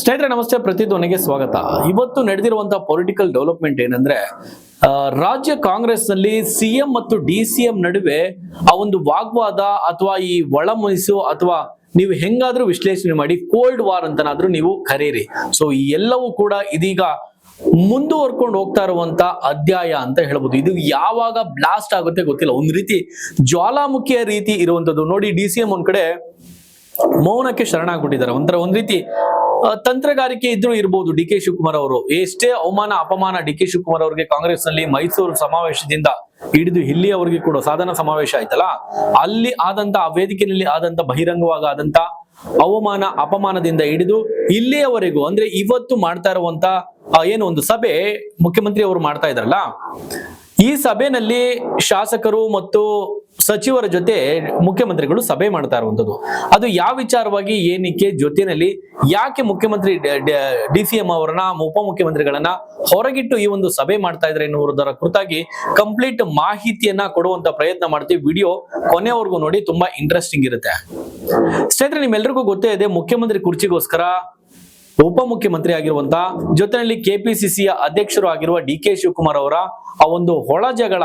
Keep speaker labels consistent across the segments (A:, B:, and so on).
A: ಸ್ನೇಹಿತರೆ, ನಮಸ್ತೆ. ಪ್ರತಿಧ್ವನಿಗೆ ಸ್ವಾಗತ. ಇವತ್ತು ನಡೆದಿರುವಂತಹ ಪೊಲಿಟಿಕಲ್ ಡೆವಲಪ್ಮೆಂಟ್ ಏನಂದ್ರೆ ರಾಜ್ಯ ಕಾಂಗ್ರೆಸ್ನಲ್ಲಿ ಸಿಎಂ ಮತ್ತು ಡಿ ಸಿ ಎಂ ನಡುವೆ ಆ ಒಂದು ವಾಗ್ವಾದ ಅಥವಾ ಈ ಒಳಮನಸ್ಸು ಅಥವಾ ನೀವು ಹೆಂಗಾದ್ರೂ ವಿಶ್ಲೇಷಣೆ ಮಾಡಿ ಕೋಲ್ಡ್ ವಾರ್ ಅಂತನಾದ್ರೂ ನೀವು ಕರೀರಿ. ಸೊ ಈ ಎಲ್ಲವೂ ಕೂಡ ಇದೀಗ ಮುಂದುವರ್ಕೊಂಡು ಹೋಗ್ತಾ ಇರುವಂತ ಅಧ್ಯಾಯ ಅಂತ ಹೇಳ್ಬೋದು. ಇದು ಯಾವಾಗ ಬ್ಲಾಸ್ಟ್ ಆಗುತ್ತೆ ಗೊತ್ತಿಲ್ಲ. ಒಂದ್ ರೀತಿ ಜ್ವಾಲಾಮುಖಿಯ ರೀತಿ ಇರುವಂತದ್ದು. ನೋಡಿ, ಡಿ ಸಿ ಎಂ ಒಂದ್ ಕಡೆ ಮೌನಕ್ಕೆ ಶರಣಾಗ್ಬಿಟ್ಟಿದ್ದಾರೆ. ಒಂಥರ ಒಂದ್ ರೀತಿ ತಂತ್ರಗಾರಿಕೆ ಇದ್ರೂ ಇರ್ಬೋದು ಡಿ ಕೆ ಶಿವಕುಮಾರ್ ಅವರು. ಎಷ್ಟೇ ಅವಮಾನ, ಅಪಮಾನ ಡಿ ಕೆ ಶಿವಕುಮಾರ್ ಅವರಿಗೆ ಕಾಂಗ್ರೆಸ್ನಲ್ಲಿ ಮೈಸೂರು ಸಮಾವೇಶದಿಂದ ಹಿಡಿದು ಇಲ್ಲಿಯವರೆಗೆ ಕೂಡ ಸಾಧನ ಸಮಾವೇಶ ಆಯ್ತಲ್ಲ, ಅಲ್ಲಿ ಆದಂತ, ಆ ವೇದಿಕೆಯಲ್ಲಿ ಆದಂತ ಬಹಿರಂಗವಾಗ ಆದಂತ ಅವಮಾನ, ಅಪಮಾನದಿಂದ ಹಿಡಿದು ಇಲ್ಲಿಯವರೆಗೂ, ಅಂದ್ರೆ ಇವತ್ತು ಮಾಡ್ತಾ ಇರುವಂತ ಏನು ಒಂದು ಸಭೆ ಮುಖ್ಯಮಂತ್ರಿ ಅವರು ಮಾಡ್ತಾ ಇದಾರಲ್ಲ ಈ ಸಭೆನಲ್ಲಿ ಶಾಸಕರು ಮತ್ತು ಸಚಿವರ ಜೊತೆ ಮುಖ್ಯಮಂತ್ರಿಗಳು ಸಭೆ ಮಾಡ್ತಾ ಇರುವಂತದ್ದು ಅದು ಯಾವ ವಿಚಾರವಾಗಿ, ಏನಕ್ಕೆ, ಜೊತೆಯಲ್ಲಿ ಯಾಕೆ ಮುಖ್ಯಮಂತ್ರಿ ಡಿ ಸಿ ಎಂ ಅವರನ್ನ, ಉಪಮುಖ್ಯಮಂತ್ರಿಗಳನ್ನ ಹೊರಗಿಟ್ಟು ಈ ಒಂದು ಸಭೆ ಮಾಡ್ತಾ ಇದ್ದಾರೆ ಎನ್ನುವುದರ ಕುರಿತಾಗಿ ಕಂಪ್ಲೀಟ್ ಮಾಹಿತಿಯನ್ನ ಕೊಡುವಂತ ಪ್ರಯತ್ನ ಮಾಡ್ತೀವಿ. ವಿಡಿಯೋ ಕೊನೆವರೆಗೂ ನೋಡಿ, ತುಂಬಾ ಇಂಟ್ರೆಸ್ಟಿಂಗ್ ಇರುತ್ತೆ. ಸ್ನೇಹಿತರೆ ನಿಮ್ಮೆಲ್ಲರಿಗೂ ಗೊತ್ತೇ ಇದೆ, ಮುಖ್ಯಮಂತ್ರಿ ಕುರ್ಚಿಗೋಸ್ಕರ ಉಪಮುಖ್ಯಮಂತ್ರಿ ಆಗಿರುವಂತಹ ಜೊತೆಯಲ್ಲಿ ಕೆಪಿಸಿಸಿಯ ಅಧ್ಯಕ್ಷರು ಆಗಿರುವ ಡಿ ಕೆ ಶಿವಕುಮಾರ್ ಅವರ ಆ ಒಂದು ಹೊಳ ಜಗಳ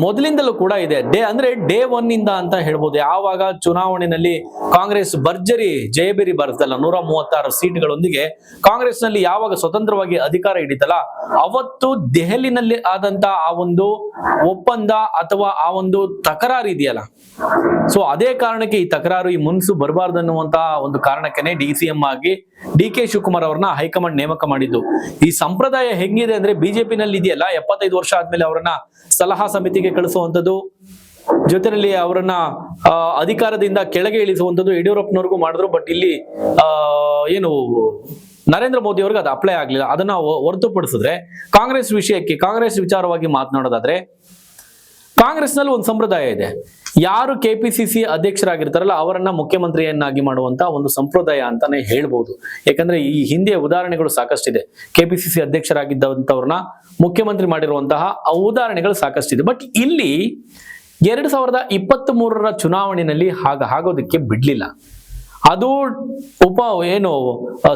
A: ಮೊದಲಿಂದಲೂ ಕೂಡ ಇದೆ. ಡೇ ಅಂದ್ರೆ ಡೇ ಒನ್ ಇಂದ ಅಂತ ಹೇಳ್ಬೋದು. ಯಾವಾಗ ಚುನಾವಣೆಯಲ್ಲಿ ಕಾಂಗ್ರೆಸ್ ಭರ್ಜರಿ ಜಯಬೇರಿ ಬರುತ್ತಲ್ಲ, ನೂರ ಮೂವತ್ತಾರು ಸೀಟ್ಗಳೊಂದಿಗೆ ಕಾಂಗ್ರೆಸ್ನಲ್ಲಿ ಯಾವಾಗ ಸ್ವತಂತ್ರವಾಗಿ ಅಧಿಕಾರ ಹಿಡಿತಲ್ಲ, ಅವತ್ತು ದೆಹಲಿನಲ್ಲಿ ಆದಂತ ಆ ಒಂದು ಒಪ್ಪಂದ ಅಥವಾ ಆ ಒಂದು ತಕರಾರು ಇದೆಯಲ್ಲ. ಸೊ ಅದೇ ಕಾರಣಕ್ಕೆ ಈ ತಕರಾರು ಈ ಮುನ್ಸು ಬರಬಾರ್ದು ಅನ್ನುವಂತಹ ಒಂದು ಕಾರಣಕ್ಕೆ ಡಿ ಆಗಿ ಡಿ ಕೆ ಶಿವಕುಮಾರ್ ಅವರನ್ನ ಹೈಕಮಾಂಡ್ ನೇಮಕ ಮಾಡಿದ್ದು. ಈ ಸಂಪ್ರದಾಯ ಹೆಂಗಿದೆ ಅಂದ್ರೆ ಬಿಜೆಪಿನಲ್ಲಿ ಇದೆಯಲ್ಲ ಎಪ್ಪತ್ತೈದು ವರ್ಷ ಆದ್ಮೇಲೆ ಅವರನ್ನ ಸಲಹಾ ಸಮಿತಿಗೆ ಕಳಿಸುವಂಥದ್ದು, ಜೊತೆಯಲ್ಲಿ ಅವರನ್ನ ಅಧಿಕಾರದಿಂದ ಕೆಳಗೆ ಇಳಿಸುವಂತದ್ದು ಯಡಿಯೂರಪ್ಪನವ್ರಿಗೂ ಮಾಡಿದ್ರು. ಬಟ್ ಇಲ್ಲಿ ಏನು, ನರೇಂದ್ರ ಮೋದಿ ಅವ್ರಿಗೆ ಅದು ಅಪ್ಲೈ ಆಗ್ಲಿಲ್ಲ. ಅದನ್ನ ಹೊರತುಪಡಿಸಿದ್ರೆ ಕಾಂಗ್ರೆಸ್ ವಿಷಯಕ್ಕೆ, ಕಾಂಗ್ರೆಸ್ ವಿಚಾರವಾಗಿ ಮಾತನಾಡೋದಾದ್ರೆ ಕಾಂಗ್ರೆಸ್ನಲ್ಲಿ ಒಂದು ಸಂಪ್ರದಾಯ ಇದೆ. ಯಾರು ಕೆ ಪಿ ಸಿ ಸಿ ಅಧ್ಯಕ್ಷರಾಗಿರ್ತಾರಲ್ಲ, ಅವರನ್ನ ಮುಖ್ಯಮಂತ್ರಿಯನ್ನಾಗಿ ಮಾಡುವಂತ ಒಂದು ಸಂಪ್ರದಾಯ ಅಂತಾನೆ ಹೇಳ್ಬಹುದು ಯಾಕಂದ್ರೆ ಈ ಹಿಂದೆ ಉದಾಹರಣೆಗಳು ಸಾಕಷ್ಟಿದೆ. ಕೆ ಪಿ ಸಿ ಸಿ ಅಧ್ಯಕ್ಷರಾಗಿದ್ದಂಥವ್ರನ್ನ ಮುಖ್ಯಮಂತ್ರಿ ಮಾಡಿರುವಂತಹ ಉದಾಹರಣೆಗಳು ಸಾಕಷ್ಟಿದೆ. ಬಟ್ ಇಲ್ಲಿ ಎರಡ್ ಸಾವಿರದ ಇಪ್ಪತ್ತ್ ಮೂರರ ಚುನಾವಣೆಯಲ್ಲಿ ಹಾಗ ಆಗೋದಕ್ಕೆ ಬಿಡ್ಲಿಲ್ಲ. ಅದು ಉಪ ಏನು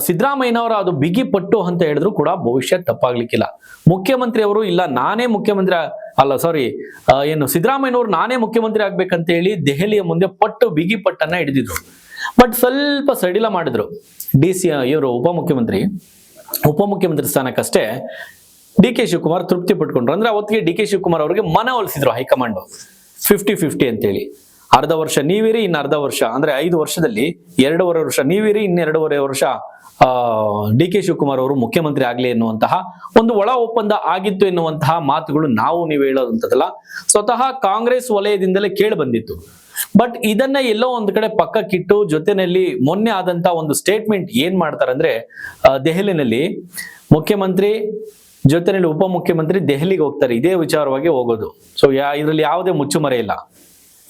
A: ಸಿದ್ದರಾಮಯ್ಯನವರ ಅದು ಬಿಗಿ ಪಟ್ಟು ಅಂತ ಹೇಳಿದ್ರು ಕೂಡ ಭವಿಷ್ಯ ತಪ್ಪಾಗ್ಲಿಕ್ಕಿಲ್ಲ. ಮುಖ್ಯಮಂತ್ರಿ ಅವರು, ಇಲ್ಲ, ನಾನೇ ಮುಖ್ಯಮಂತ್ರಿ ಅಲ್ಲ ಸಾರಿ ಏನು, ಸಿದ್ದರಾಮಯ್ಯನವರು ನಾನೇ ಮುಖ್ಯಮಂತ್ರಿ ಆಗ್ಬೇಕಂತ ಹೇಳಿ ದೆಹಲಿಯ ಮುಂದೆ ಪಟ್ಟು, ಬಿಗಿ ಪಟ್ಟನ್ನ ಹಿಡಿದಿದ್ರು. ಬಟ್ ಸ್ವಲ್ಪ ಸಡಿಲ ಮಾಡಿದ್ರು. ಡಿ ಸಿ ಇವರು ಉಪಮುಖ್ಯಮಂತ್ರಿ ಉಪಮುಖ್ಯಮಂತ್ರಿ ಸ್ಥಾನಕ್ಕಷ್ಟೇ ಡಿ ಕೆ ಶಿವಕುಮಾರ್ ತೃಪ್ತಿ ಪಟ್ಕೊಂಡ್ರು. ಅಂದ್ರೆ ಅವತ್ತಿಗೆ ಡಿ ಕೆ ಶಿವಕುಮಾರ್ ಅವರಿಗೆ ಮನವೊಲಿಸಿದ್ರು ಹೈಕಮಾಂಡ್. ಫಿಫ್ಟಿ ಫಿಫ್ಟಿ ಅಂತೇಳಿ. ಅರ್ಧ ವರ್ಷ ನೀವಿರಿ, ಇನ್ನು ಅರ್ಧ ವರ್ಷ. ಅಂದ್ರೆ ಐದು ವರ್ಷದಲ್ಲಿ ಎರಡೂವರೆ ವರ್ಷ ನೀವಿರಿ ಇನ್ನೆರಡೂವರೆ ವರ್ಷ ಡಿ ಕೆ ಶಿವಕುಮಾರ್ ಅವರು ಮುಖ್ಯಮಂತ್ರಿ ಆಗ್ಲಿ ಎನ್ನುವಂತಹ ಒಂದು ಒಳ ಒಪ್ಪಂದ ಆಗಿತ್ತು ಎನ್ನುವಂತಹ ಮಾತುಗಳು ನಾವು ನೀವು ಹೇಳೋದಂಥದ್ದಲ್ಲ. ಸ್ವತಃ ಕಾಂಗ್ರೆಸ್ ವಲಯದಿಂದಲೇ ಕೇಳಿ ಬಂದಿತ್ತು. ಬಟ್ ಇದನ್ನ ಎಲ್ಲೋ ಒಂದ್ ಕಡೆ ಪಕ್ಕಕ್ಕಿಟ್ಟು ಜೊತೆನಲ್ಲಿ ಮೊನ್ನೆ ಆದಂತ ಒಂದು ಸ್ಟೇಟ್ಮೆಂಟ್ ಏನ್ ಮಾಡ್ತಾರೆ ಅಂದ್ರೆ ದೆಹಲಿನಲ್ಲಿ ಮುಖ್ಯಮಂತ್ರಿ ಜೊತೆನಲ್ಲಿ ಉಪಮುಖ್ಯಮಂತ್ರಿ ದೆಹಲಿಗೆ ಹೋಗ್ತಾರೆ, ಇದೇ ವಿಚಾರವಾಗಿ ಹೋಗೋದು. ಸೊ ಯಾ, ಇದರಲ್ಲಿ ಯಾವುದೇ ಮುಚ್ಚುಮರೆ ಇಲ್ಲ.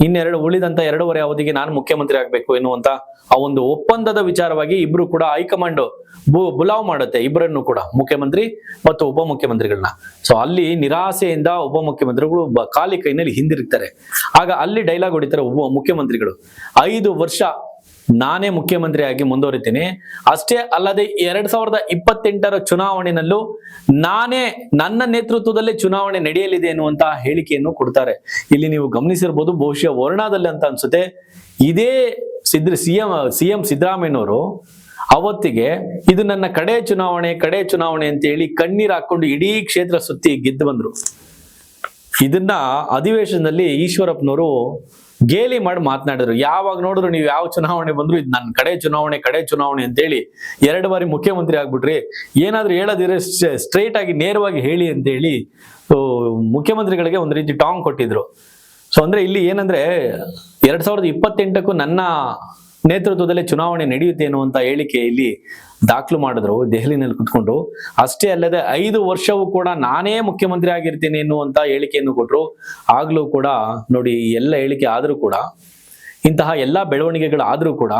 A: ಇನ್ನೆರಡು ಉಳಿದಂತ ಎರಡೂವರೆ ಅವಧಿಗೆ ನಾನು ಮುಖ್ಯಮಂತ್ರಿ ಆಗ್ಬೇಕು ಎನ್ನುವಂತ ಆ ಒಂದು ಒಪ್ಪಂದದ ವಿಚಾರವಾಗಿ ಇಬ್ರು ಕೂಡ ಹೈಕಮಾಂಡ್ ಬುಲಾವ್ ಮಾಡುತ್ತೆ ಇಬ್ಬರನ್ನು ಕೂಡ ಮುಖ್ಯಮಂತ್ರಿ ಮತ್ತು ಉಪಮುಖ್ಯಮಂತ್ರಿಗಳನ್ನ. ಸೊ ಅಲ್ಲಿ ನಿರಾಸೆಯಿಂದ ಉಪಮುಖ್ಯಮಂತ್ರಿಗಳು ಖಾಲಿ ಕೈನಲ್ಲಿ ಹಿಂದಿರುಗ್ತಾರೆ. ಆಗ ಅಲ್ಲಿ ಡೈಲಾಗ್ ಹೊಡಿತಾರೆ ಉಪ ಮುಖ್ಯಮಂತ್ರಿಗಳು. ಐದು ವರ್ಷ ನಾನೇ ಮುಖ್ಯಮಂತ್ರಿಯಾಗಿ ಮುಂದುವರಿತೀನಿ. ಅಷ್ಟೇ ಅಲ್ಲದೆ ಎರಡ್ ಸಾವಿರದ ಇಪ್ಪತ್ತೆಂಟರ ಚುನಾವಣೆಯಲ್ಲೂ ನಾನೇ ನನ್ನ ನೇತೃತ್ವದಲ್ಲಿ ಚುನಾವಣೆ ನಡೆಯಲಿದೆ ಎನ್ನುವಂತಹ ಹೇಳಿಕೆಯನ್ನು ಕೊಡ್ತಾರೆ. ಇಲ್ಲಿ ನೀವು ಗಮನಿಸಿರ್ಬೋದು, ಬಹುಶಃ ವರ್ಣಾದಲ್ಲಿ ಅಂತ ಅನ್ಸುತ್ತೆ. ಇದೇ ಸಿದ್ರ, ಸಿಎಂ ಸಿಎಂ ಸಿದ್ದರಾಮಯ್ಯನವರು ಅವತ್ತಿಗೆ ಇದು ನನ್ನ ಕಡೆ ಚುನಾವಣೆ ಕಡೆ ಚುನಾವಣೆ ಅಂತ ಹೇಳಿ ಕಣ್ಣೀರ್ ಹಾಕೊಂಡು ಇಡೀ ಕ್ಷೇತ್ರ ಸುತ್ತಿ ಗೆದ್ದು ಬಂದ್ರು. ಇದನ್ನ ಅಧಿವೇಶನದಲ್ಲಿ ಈಶ್ವರಪ್ಪನವರು ಗೇಲಿ ಮಾಡಿ ಮಾತನಾಡಿದ್ರು. ಯಾವಾಗ ನೋಡಿದ್ರು ನೀವು ಯಾವ ಚುನಾವಣೆ ಬಂದ್ರು ಇದು ನನ್ನ ಕಡೆ ಚುನಾವಣೆ ಕಡೆ ಚುನಾವಣೆ ಅಂತೇಳಿ ಎರಡು ಬಾರಿ ಮುಖ್ಯಮಂತ್ರಿ ಆಗ್ಬಿಟ್ರಿ ಏನಾದ್ರೂ ಹೇಳೋದಿದ್ರೆ ಸ್ಟ್ರೈಟ್ ಆಗಿ ನೇರವಾಗಿ ಹೇಳಿ ಅಂತ ಹೇಳಿ ಸೊ, ಮುಖ್ಯಮಂತ್ರಿಗಳಿಗೆ ಒಂದು ರೀತಿ ಟಾಂಗ್ ಕೊಟ್ಟಿದ್ರು. ಸೊ ಅಂದ್ರೆ ಇಲ್ಲಿ ಏನಂದ್ರೆ ಎರಡ್ ಸಾವಿರದ ಇಪ್ಪತ್ತೆಂಟಕ್ಕೂ ನನ್ನ ನೇತೃತ್ವದಲ್ಲೇ ಚುನಾವಣೆ ನಡೆಯುತ್ತೆ ಅನ್ನುವಂಥ ಹೇಳಿಕೆ ಇಲ್ಲಿ ದಾಖಲು ಮಾಡಿದ್ರು ದೆಹಲಿನಲ್ಲಿ ಕುತ್ಕೊಂಡು. ಅಷ್ಟೇ ಅಲ್ಲದೆ ಐದು ವರ್ಷವೂ ಕೂಡ ನಾನೇ ಮುಖ್ಯಮಂತ್ರಿ ಆಗಿರ್ತೀನಿ ಎನ್ನುವಂತ ಹೇಳಿಕೆಯನ್ನು ಕೊಟ್ಟರು ಆಗ್ಲೂ ಕೂಡ ನೋಡಿ ಎಲ್ಲ ಹೇಳಿಕೆ ಆದ್ರೂ ಕೂಡ, ಇಂತಹ ಎಲ್ಲ ಬೆಳವಣಿಗೆಗಳಾದರೂ ಕೂಡ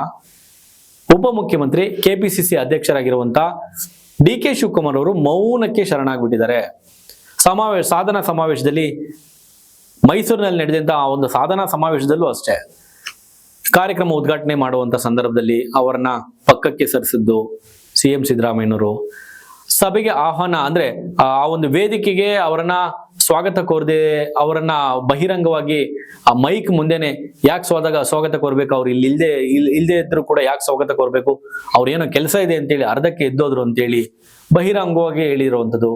A: ಉಪಮುಖ್ಯಮಂತ್ರಿ ಕೆಪಿಸಿಸಿ ಅಧ್ಯಕ್ಷರಾಗಿರುವಂತ ಡಿ ಕೆ ಶಿವಕುಮಾರ್ ಅವರು ಮೌನಕ್ಕೆ ಶರಣಾಗ್ಬಿಟ್ಟಿದ್ದಾರೆ. ಸಮಾವೇಶ ಸಾಧನಾ ಸಮಾವೇಶದಲ್ಲಿ ಮೈಸೂರಿನಲ್ಲಿ ನಡೆದಂತಹ ಒಂದು ಸಾಧನಾ ಸಮಾವೇಶದಲ್ಲೂ ಅಷ್ಟೇ. ಕಾರ್ಯಕ್ರಮ ಉದ್ಘಾಟನೆ ಮಾಡುವಂತ ಸಂದರ್ಭದಲ್ಲಿ ಅವರನ್ನ ಪಕ್ಕಕ್ಕೆ ಸರಿಸಿದ್ದು ಸಿ ಎಂ ಸಿದ್ದರಾಮಯ್ಯನವರು. ಸಭೆಗೆ ಆಹ್ವಾನ ಅಂದ್ರೆ ಆ ಒಂದು ವೇದಿಕೆಗೆ ಅವರನ್ನ ಸ್ವಾಗತ ಕೋರದೆ ಅವರನ್ನ ಬಹಿರಂಗವಾಗಿ ಆ ಮೈಕ್ ಮುಂದೆನೆ ಯಾಕೆ ಸ್ವಾದಾಗ ಸ್ವಾಗತ ಕೋರ್ಬೇಕು, ಅವ್ರು ಇಲ್ಲಿ ಇಲ್ದೆ ಇಲ್ ಇದ್ರು ಕೂಡ ಯಾಕೆ ಸ್ವಾಗತ ಕೋರ್ಬೇಕು ಅವ್ರೇನೋ ಕೆಲಸ ಇದೆ ಅಂತೇಳಿ ಅರ್ಧಕ್ಕೆ ಎದ್ದೋದ್ರು ಅಂತೇಳಿ ಬಹಿರಂಗವಾಗಿ ಹೇಳಿರುವಂಥದ್ದು.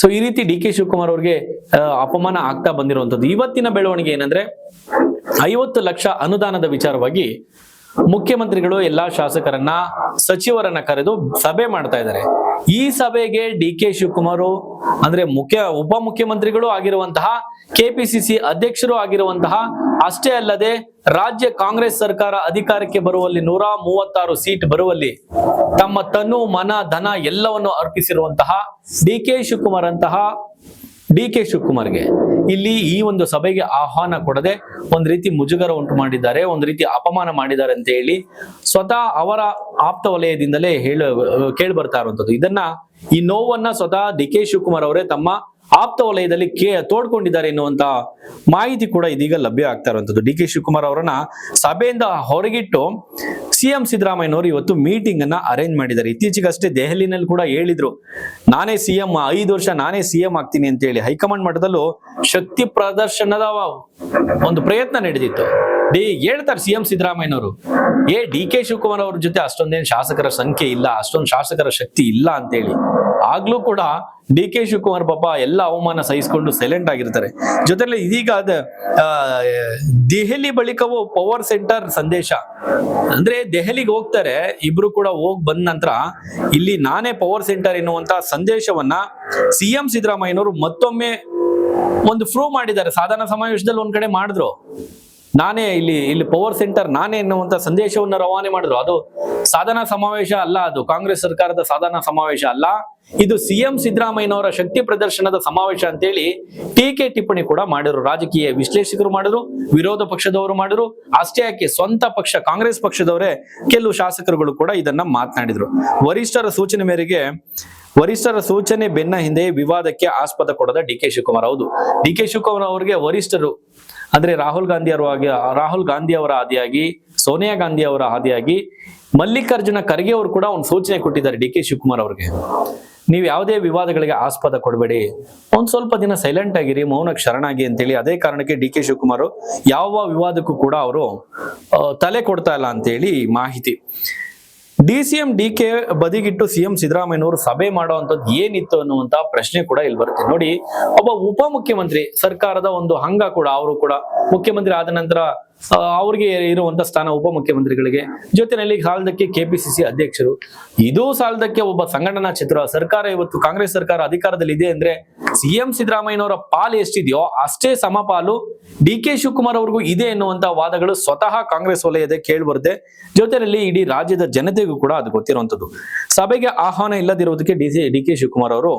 A: ಸೊ ಈ ರೀತಿ ಡಿ ಕೆ ಶಿವಕುಮಾರ್ ಅವ್ರಿಗೆ ಅಪಮಾನ ಆಗ್ತಾ ಬಂದಿರುವಂಥದ್ದು. ಇವತ್ತಿನ ಬೆಳವಣಿಗೆ ಏನಂದ್ರೆ ಐವತ್ತು ಲಕ್ಷ ಅನುದಾನದ ವಿಚಾರವಾಗಿ ಮುಖ್ಯಮಂತ್ರಿಗಳು ಎಲ್ಲಾ ಶಾಸಕರನ್ನ, ಸಚಿವರನ್ನ ಕರೆದು ಸಭೆ ಮಾಡ್ತಾ ಇದ್ದಾರೆ. ಈ ಸಭೆಗೆ ಡಿ ಕೆ ಶಿವಕುಮಾರ್ ಅಂದ್ರೆ ಮುಖ್ಯ ಉಪಮುಖ್ಯಮಂತ್ರಿಗಳು ಆಗಿರುವಂತಹ ಕೆಪಿಸಿಸಿ ಅಧ್ಯಕ್ಷರು ಆಗಿರುವಂತಹ ಅಷ್ಟೇ ಅಲ್ಲದೆ ರಾಜ್ಯ ಕಾಂಗ್ರೆಸ್ ಸರ್ಕಾರ ಅಧಿಕಾರಕ್ಕೆ ಬರುವಲ್ಲಿ ನೂರ ಮೂವತ್ತಾರು ಸೀಟ್ ಬರುವಲ್ಲಿ ತಮ್ಮ ತನು, ಮನ, ಧನ ಎಲ್ಲವನ್ನು ಅರ್ಪಿಸಿರುವಂತಹ ಡಿ ಕೆ ಶಿವಕುಮಾರ್ ಅಂತಹ ಡಿ ಕೆ ಶಿವಕುಮಾರ್ಗೆ. ಇಲ್ಲಿ ಈ ಒಂದು ಸಭೆಗೆ ಆಹ್ವಾನ ಕೊಡದೆ ಒಂದ್ ರೀತಿ ಮುಜುಗರ ಉಂಟು ಮಾಡಿದ್ದಾರೆ, ಒಂದ್ ರೀತಿ ಅಪಮಾನ ಮಾಡಿದ್ದಾರೆ ಅಂತ ಹೇಳಿ ಸ್ವತಃ ಅವರ ಆಪ್ತ ವಲಯದಿಂದಲೇ ಹೇಳ, ಕೇಳಿ ಬರ್ತಾ ಇರುವಂತದ್ದು. ಇದನ್ನ ಈ ನೋವನ್ನ ಸ್ವತಃ ಡಿ ಕೆ ಶಿವಕುಮಾರ್ ಅವರೇ ತಮ್ಮ ಆಪ್ತ ವಲಯದಲ್ಲಿ ಕೇ, ತೋಡ್ಕೊಂಡಿದ್ದಾರೆ ಎನ್ನುವಂತ ಮಾಹಿತಿ ಕೂಡ ಇದೀಗ ಲಭ್ಯ ಆಗ್ತಾ ಇರುವಂತದ್ದು. ಡಿ ಕೆ ಶಿವಕುಮಾರ್ ಅವರನ್ನ ಸಭೆಯಿಂದ ಹೊರಗಿಟ್ಟು ಸಿಎಂ ಸಿದ್ದರಾಮಯ್ಯನವರು ಇವತ್ತು ಮೀಟಿಂಗ್ ಅನ್ನ ಅರೇಂಜ್ ಮಾಡಿದ್ದಾರೆ. ಇತ್ತೀಚೆಗಷ್ಟೇ ದೆಹಲಿನಲ್ಲಿ ಕೂಡ ಹೇಳಿದ್ರು, ನಾನೇ ಸಿಎಂ ಐದು ವರ್ಷ ನಾನೇ ಸಿಎಂ ಆಗ್ತೀನಿ ಅಂತ ಹೇಳಿ. ಹೈಕಮಾಂಡ್ ಮಟ್ಟದಲ್ಲೂ ಶಕ್ತಿ ಪ್ರದರ್ಶನದ ಒಂದು ಪ್ರಯತ್ನ ನಡೆದಿತ್ತು. ಡಿ, ಹೇಳ್ತಾರೆ ಸಿ ಎಂ ಸಿದ್ದರಾಮಯ್ಯನವರು. ಏ, ಡಿ ಕೆ ಶಿವಕುಮಾರ್ ಅವ್ರ ಜೊತೆ ಅಷ್ಟೊಂದೇನು ಶಾಸಕರ ಸಂಖ್ಯೆ ಇಲ್ಲ, ಅಷ್ಟೊಂದು ಶಾಸಕರ ಶಕ್ತಿ ಇಲ್ಲ ಅಂತೇಳಿ. ಆಗ್ಲೂ ಕೂಡ ಡಿ ಕೆ ಶಿವಕುಮಾರ್ ಪಾಪ ಎಲ್ಲ ಅವಮಾನ ಸಹಿಸಿಕೊಂಡು ಸೈಲೆಂಟ್ ಆಗಿರ್ತಾರೆ. ಜೊತೆಲಿ ಇದೀಗ ಅದ ದೆಹಲಿ ಬಳಿಕವೂ ಪವರ್ ಸೆಂಟರ್ ಸಂದೇಶ. ಅಂದ್ರೆ ದೆಹಲಿಗೆ ಹೋಗ್ತಾರೆ, ಇಬ್ರು ಕೂಡ ಹೋಗ್ ಬಂದ ನಂತರ ಇಲ್ಲಿ ನಾನೇ ಪವರ್ ಸೆಂಟರ್ ಎನ್ನುವಂತ ಸಂದೇಶವನ್ನ ಸಿ ಎಂ ಸಿದ್ದರಾಮಯ್ಯನವರು ಮತ್ತೊಮ್ಮೆ ಒಂದು ಪ್ರೂವ್ ಮಾಡಿದ್ದಾರೆ. ಸಾಧಾರಣ ಸಮಾವೇಶದಲ್ಲಿ ಒಂದ್ ಕಡೆ ಮಾಡಿದ್ರು. ನಾನೇ ಇಲ್ಲಿ ಇಲ್ಲಿ ಪವರ್ ಸೆಂಟರ್ ನಾನೇ ಎನ್ನುವಂತ ಸಂದೇಶವನ್ನು ರವಾನೆ ಮಾಡಿದ್ರು. ಅದು ಸಾಧನಾ ಸಮಾವೇಶ ಅಲ್ಲ ಅದು. ಕಾಂಗ್ರೆಸ್ ಸರ್ಕಾರದ ಸಾಧನಾ ಸಮಾವೇಶ ಅಲ್ಲ. ಇದು ಸಿಎಂ ಸಿದ್ದರಾಮಯ್ಯನವರ ಶಕ್ತಿ ಪ್ರದರ್ಶನದ ಸಮಾವೇಶ ಅಂತೇಳಿ ಟೀಕೆ ಟಿಪ್ಪಣಿ ಕೂಡ ಮಾಡಿದ್ರು. ರಾಜಕೀಯ ವಿಶ್ಲೇಷಕರು ಮಾಡಿದ್ರು, ವಿರೋಧ ಪಕ್ಷದವರು ಮಾಡಿದ್ರು. ಅಷ್ಟೇ ಯಾಕೆ, ಸ್ವಂತ ಪಕ್ಷ, ಕಾಂಗ್ರೆಸ್ ಪಕ್ಷದವರೇ ಕೆಲವು ಶಾಸಕರುಗಳು ಕೂಡ ಇದನ್ನ ಮಾತನಾಡಿದ್ರು. ವರಿಷ್ಠರ ಸೂಚನೆ ಮೇರೆಗೆ ವರಿಷ್ಠರ ಸೂಚನೆ ಬೆನ್ನ ಹಿಂದೆ ವಿವಾದಕ್ಕೆ ಆಸ್ಪದ ಕೊಡದ ಡಿ ಕೆ ಶಿವಕುಮಾರ್ ಹೌದು. ಡಿ ಕೆ ಶಿವಕುಮಾರ್ ಅವರಿಗೆ ವರಿಷ್ಠರು ಅಂದ್ರೆ ರಾಹುಲ್ ಗಾಂಧಿ ಅವರ ರಾಹುಲ್ ಗಾಂಧಿ ಅವರ ಆದಿಯಾಗಿ, ಸೋನಿಯಾ ಗಾಂಧಿ ಅವರ ಆದಿಯಾಗಿ ಮಲ್ಲಿಕಾರ್ಜುನ ಖರ್ಗೆ ಅವರು ಕೂಡ ಒಂದು ಸೂಚನೆ ಕೊಟ್ಟಿದ್ದಾರೆ ಡಿ ಕೆ ಶಿವಕುಮಾರ್ ಅವ್ರಿಗೆ. ನೀವು ಯಾವುದೇ ವಿವಾದಗಳಿಗೆ ಆಸ್ಪದ ಕೊಡಬೇಡಿ. ಒಂದ್ ಸ್ವಲ್ಪ ದಿನ ಸೈಲೆಂಟ್ ಆಗಿರಿ, ಮೌನಕ್ಕೆ ಶರಣಾಗಿ ಅಂತೇಳಿ ಅದೇ ಕಾರಣಕ್ಕೆ ಡಿ ಕೆ ಶಿವಕುಮಾರ್ ಯಾವ ವಿವಾದಕ್ಕೂ ಕೂಡ ಅವರು ತಲೆ ಕೊಡ್ತಾ ಇಲ್ಲ ಅಂತೇಳಿ ಮಾಹಿತಿ. D C M D K ಬದಿಗಿಟ್ಟು ಸಿಎಂ ಸಿದ್ದರಾಮಯ್ಯನವರು ಸಭೆ ಮಾಡುವಂತದ್ದು ಏನಿತ್ತು ಅನ್ನುವಂತ ಪ್ರಶ್ನೆ ಕೂಡ ಇಲ್ಲಿ ಬರುತ್ತೆ. ನೋಡಿ, ಒಬ್ಬ ಉಪಮುಖ್ಯಮಂತ್ರಿ ಸರ್ಕಾರದ ಒಂದು ಹಂಗ ಕೂಡ, ಅವರು ಕೂಡ ಮುಖ್ಯಮಂತ್ರಿ ಆದ ನಂತರ ಅವ್ರಿಗೆ ಇರುವಂತ ಸ್ಥಾನ ಉಪಮುಖ್ಯಮಂತ್ರಿಗಳಿಗೆ. ಜೊತೆಯಲ್ಲಿ ಸಾಲದಕ್ಕೆ ಕೆಪಿಸಿಸಿ ಅಧ್ಯಕ್ಷರು. ಇದು ಸಾಲದಕ್ಕೆ ಒಬ್ಬ ಸಂಘಟನಾ ಚಿತ್ರ ಸರ್ಕಾರ ಇವತ್ತು ಕಾಂಗ್ರೆಸ್ ಸರ್ಕಾರ ಅಧಿಕಾರದಲ್ಲಿ ಇದೆ ಅಂದ್ರೆ ಸಿಎಂ ಸಿದ್ದರಾಮಯ್ಯನವರ ಪಾಲು ಎಷ್ಟಿದೆಯೋ ಅಷ್ಟೇ ಸಮಪಾಲು ಡಿ ಕೆ ಶಿವಕುಮಾರ್ ಅವ್ರಿಗೂ ಇದೆ ಎನ್ನುವಂತ ವಾದಗಳು ಸ್ವತಃ ಕಾಂಗ್ರೆಸ್ ವಲಯದ ಕೇಳಿಬರುತ್ತೆ ಜೊತೆಯಲ್ಲಿ ಇಡೀ ರಾಜ್ಯದ ಜನತೆಗೂ ಕೂಡ ಅದು ಗೊತ್ತಿರುವಂತದ್ದು ಸಭೆಗೆ ಆಹ್ವಾನ ಇಲ್ಲದಿರುವುದಕ್ಕೆ D C, D K Shivakumar ಅವರು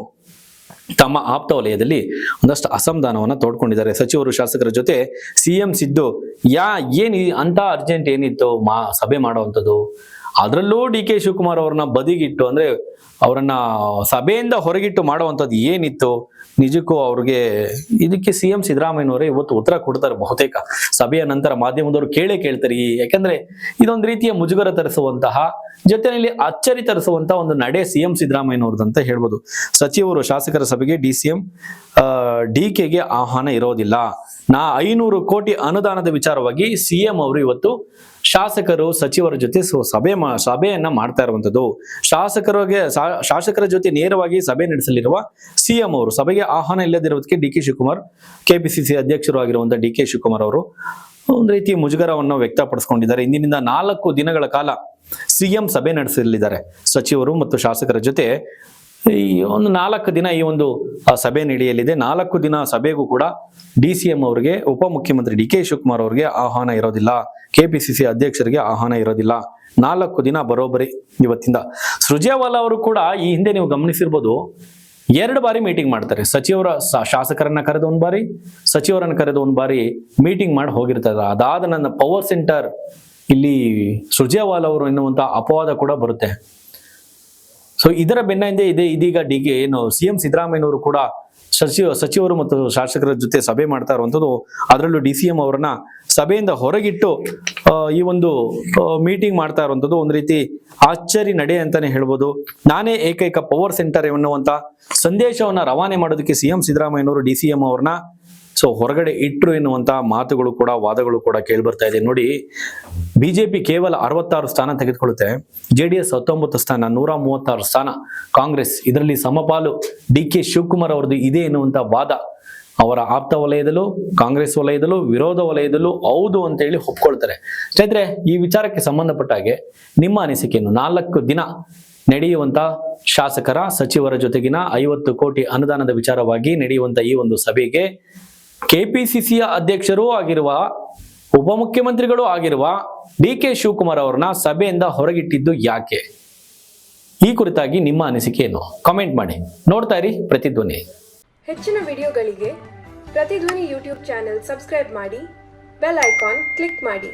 A: ತಮ್ಮ ಆಪ್ತ ವಲಯದಲ್ಲಿ ಒಂದಷ್ಟು ಅಸಮಾಧಾನವನ್ನು ತೋಡ್ಕೊಂಡಿದ್ದಾರೆ. ಸಚಿವರು, ಶಾಸಕರ ಜೊತೆ ಸಿಎಂ ಸಿದ್ದು, ಯಾ, ಏನು ಅಂತ ಅರ್ಜೆಂಟ್ ಏನಿತ್ತು ಮಾ, ಸಭೆ ಮಾಡುವಂಥದ್ದು? ಅದರಲ್ಲೂ ಡಿ ಕೆ ಶಿವಕುಮಾರ್ ಅವ್ರನ್ನ ಬದಿಗಿಟ್ಟು ಅಂದ್ರೆ ಅವರನ್ನ ಸಭೆಯಿಂದ ಹೊರಗಿಟ್ಟು ಮಾಡುವಂಥದ್ದು ಏನಿತ್ತು? ನಿಜಕ್ಕೂ ಅವ್ರಿಗೆ ಇದಕ್ಕೆ ಸಿ ಎಂ ಸಿದ್ದರಾಮಯ್ಯನವರೇ ಇವತ್ತು ಉತ್ತರ ಕೊಡ್ತಾರೆ ಬಹುತೇಕ. ಸಭೆಯ ನಂತರ ಮಾಧ್ಯಮದವರು ಕೇಳೇ ಕೇಳ್ತಾರೆ ಯಾಕಂದ್ರೆ ಇದೊಂದು ರೀತಿಯ ಮುಜುಗರ ತರಿಸುವಂತಹ, ಜೊತೆಯಲ್ಲಿ ಅಚ್ಚರಿ ತರಿಸುವಂತಹ ಒಂದು ನಡೆ ಸಿ ಎಂ ಸಿದ್ದರಾಮಯ್ಯವ್ರದ್ದು ಅಂತ ಹೇಳ್ಬೋದು. ಸಚಿವರು, ಶಾಸಕರ ಸಭೆಗೆ ಡಿ ಸಿ ಎಂ ಡಿ ಕೆಗೆ ಆಹ್ವಾನ ಇರೋದಿಲ್ಲ. ನಾ ಐನೂರು ಕೋಟಿ ಅನುದಾನದ ವಿಚಾರವಾಗಿ ಸಿ ಎಂ ಅವರು ಇವತ್ತು ಶಾಸಕರು, ಸಚಿವರ ಜೊತೆ ಸಭೆ ಸಭೆಯನ್ನ ಮಾಡ್ತಾ ಇರುವಂತದ್ದು ಶಾಸಕರಿಗೆ ಶಾಸಕರ ಜೊತೆ ನೇರವಾಗಿ ಸಭೆ ನಡೆಸಲಿರುವ ಸಿಎಂ ಅವರು, ಸಭೆಗೆ ಆಹ್ವಾನ ಇಲ್ಲದಿರುವುದಕ್ಕೆ ಡಿ ಕೆ ಶಿವಕುಮಾರ್ ಕೆಪಿಸಿಸಿ ಅಧ್ಯಕ್ಷರು ಆಗಿರುವಂತಹ ಡಿ ಕೆ ಶಿವಕುಮಾರ್ ಅವರು ಒಂದು ರೀತಿ ಮುಜುಗರವನ್ನು ವ್ಯಕ್ತಪಡಿಸಿಕೊಂಡಿದ್ದಾರೆ. ಇಂದಿನಿಂದ ನಾಲ್ಕು ದಿನಗಳ ಕಾಲ ಸಿಎಂ ಸಭೆ ನಡೆಸಲಿದ್ದಾರೆ. ಸಚಿವರು ಮತ್ತು ಶಾಸಕರ ಜೊತೆ ಈ ಒಂದು ನಾಲ್ಕು ದಿನ ಈ ಒಂದು ಸಭೆ ನಡೆಯಲಿದೆ. ನಾಲ್ಕು ದಿನ ಸಭೆಗೂ ಕೂಡ ಡಿ ಸಿ ಎಂ ಅವರಿಗೆ, ಉಪಮುಖ್ಯಮಂತ್ರಿ ಡಿ ಕೆ ಶಿವಕುಮಾರ್ ಅವರಿಗೆ ಆಹ್ವಾನ ಇರೋದಿಲ್ಲ. ಕೆಪಿಸಿಸಿ ಅಧ್ಯಕ್ಷರಿಗೆ ಆಹ್ವಾನ ಇರೋದಿಲ್ಲ. ನಾಲ್ಕು ದಿನ ಬರೋಬ್ಬರಿ ಇವತ್ತಿಂದ. ಸೃಜೇವಾಲಾ ಅವರು ಕೂಡ ಈ ಹಿಂದೆ ನೀವು ಗಮನಿಸಿರ್ಬೋದು, ಎರಡು ಬಾರಿ ಮೀಟಿಂಗ್ ಮಾಡ್ತಾರೆ. ಸಚಿವರ ಸ- ಶಾಸಕರನ್ನ ಕರೆದು ಒಂದ್ ಬಾರಿ, ಸಚಿವರನ್ನ ಕರೆದು ಒಂದು ಬಾರಿ ಮೀಟಿಂಗ್ ಮಾಡಿ ಹೋಗಿರ್ತಾರೆ. ಅದಾದ ನನ್ನ ಪವರ್ ಸೆಂಟರ್ ಇಲ್ಲಿ ಸುರ್ಜೇವಾಲ್ ಅವರು ಎನ್ನುವಂತ ಅಪವಾದ ಕೂಡ ಬರುತ್ತೆ. ಸೊ ಇದರ ಬೆನ್ನ ಹಿಂದೆ ಇದೆ ಇದೀಗ ಡಿ ಕೆ ಏನು ಸಿ ಎಂ ಸಿದ್ದರಾಮಯ್ಯನವರು ಕೂಡ ಸಚಿವ ಸಚಿವರು ಮತ್ತು ಶಾಸಕರ ಜೊತೆ ಸಭೆ ಮಾಡ್ತಾ ಇರುವಂಥದ್ದು. ಅದರಲ್ಲೂ ಡಿ ಸಿ ಎಂ ಅವರನ್ನ ಸಭೆಯಿಂದ ಹೊರಗಿಟ್ಟು ಈ ಒಂದು ಮೀಟಿಂಗ್ ಮಾಡ್ತಾ ಇರುವಂಥದ್ದು ಒಂದು ರೀತಿ ಆಶ್ಚರ್ಯ ನಡೆ ಅಂತಾನೆ ಹೇಳ್ಬೋದು. ನಾನೇ ಏಕೈಕ ಪವರ್ ಸೆಂಟರ್ ಎನ್ನುವಂತ ಸಂದೇಶವನ್ನ ರವಾನೆ ಮಾಡೋದಕ್ಕೆ ಸಿ ಎಂ ಸಿದ್ದರಾಮಯ್ಯನವರು ಡಿ ಸಿ ಎಂ ಅವ್ರನ್ನ ಸೊ ಹೊರಗಡೆ ಇಟ್ರು ಎನ್ನುವಂತ ಮಾತುಗಳು ಕೂಡ, ವಾದಗಳು ಕೂಡ ಕೇಳಿ ಬರ್ತಾ ಇದೆ. ನೋಡಿ ಬಿಜೆಪಿ ಕೇವಲ ಅರವತ್ತಾರು ಸ್ಥಾನ ತೆಗೆದುಕೊಳ್ಳುತ್ತೆ. ಜೆ ಡಿ ಎಸ್ ಹತ್ತೊಂಬತ್ತು ಸ್ಥಾನ, ನೂರ ಮೂವತ್ತಾರು ಸ್ಥಾನ. ಕಾಂಗ್ರೆಸ್ ಇದರಲ್ಲಿ ಸಮಪಾಲು ಡಿ ಕೆ ಶಿವಕುಮಾರ್ ಅವರದ್ದು ಇದೆ ಎನ್ನುವಂತ ವಾದ. ಅವರ ಆಪ್ತ ವಲಯದಲ್ಲೂ, ಕಾಂಗ್ರೆಸ್ ವಲಯದಲ್ಲೂ, ವಿರೋಧ ವಲಯದಲ್ಲೂ ಹೌದು ಅಂತ ಹೇಳಿ ಒಪ್ಕೊಳ್ತಾರೆ. ಸ್ನೇಹಿತರೆ, ಈ ವಿಚಾರಕ್ಕೆ ಸಂಬಂಧಪಟ್ಟ ಹಾಗೆ ನಿಮ್ಮ ಅನಿಸಿಕೆಯನ್ನು ನಾಲ್ಕು ದಿನ ನಡೆಯುವಂತ ಶಾಸಕರ, ಸಚಿವರ ಜೊತೆಗಿನ ಐವತ್ತು ಕೋಟಿ ಅನುದಾನದ ವಿಚಾರವಾಗಿ ನಡೆಯುವಂತ ಈ ಒಂದು ಸಭೆಗೆ ಕೆಪಿಸಿಸಿಯ ಅಧ್ಯಕ್ಷರೂ ಆಗಿರುವ, ಉಪಮುಖ್ಯಮಂತ್ರಿಗಳು ಆಗಿರುವ ಡಿ ಕೆ ಶಿವಕುಮಾರ್ ಅವ್ರನ್ನ ಸಭೆಯಿಂದ ಹೊರಗಿಟ್ಟಿದ್ದು ಯಾಕೆ? ಈ ಕುರಿತಾಗಿ ನಿಮ್ಮ ಅನಿಸಿಕೆ ಏನು ಕಾಮೆಂಟ್ ಮಾಡಿ. ನೋಡ್ತಾ ಇರಿ ಪ್ರತಿಧ್ವನಿ.
B: ಹೆಚ್ಚಿನ ವಿಡಿಯೋಗಳಿಗೆ ಪ್ರತಿಧ್ವನಿ ಯೂಟ್ಯೂಬ್ ಚಾನೆಲ್ ಸಬ್ಸ್ಕ್ರೈಬ್ ಮಾಡಿ, ಬೆಲ್ ಐಕಾನ್ ಕ್ಲಿಕ್ ಮಾಡಿ.